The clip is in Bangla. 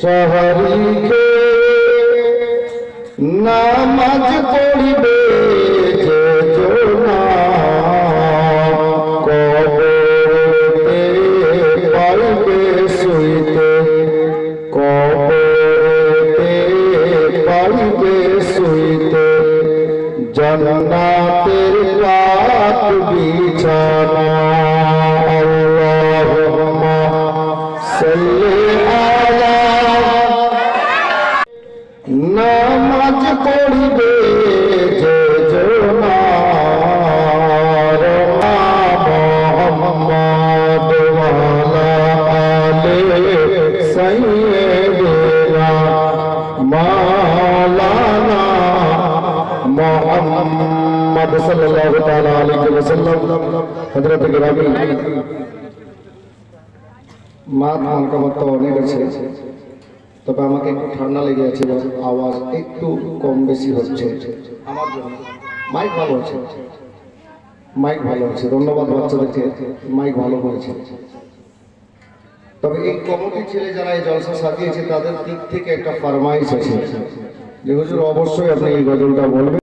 শহরীকে নামাজ পড়িবে জন্নাতের নামাজ পড়িবে, যে জোনার মোহাম্মদ ওয়ালা আলে সাইয়্যিদিনা মাওলানা মোহাম্মদ সাল্লাল্লাহু তাআলা আলাইহি ওয়াসাল্লাম। হযরত গ্রামী মা ধান কামাত্তা অনেক আছে। তবে আমাকে একটু ঠান্ডা লেগে আছে এবং আওয়াজ একটু কম বেশি হচ্ছে। আমার জন্য। মাইক ভালো আছে? মাইক ভালো আছে। ধন্যবাদ বাচ্চাদেরকে। মাইক ভালো করেছে। তবে এই কমিটি ছেলে যারা এই জলসা সাজিয়েছে তাদের দিক থেকে একটা ফার্মাইশ আছে। যে হুজুর অবশ্যই আপনি এই গজলটা বলবেন।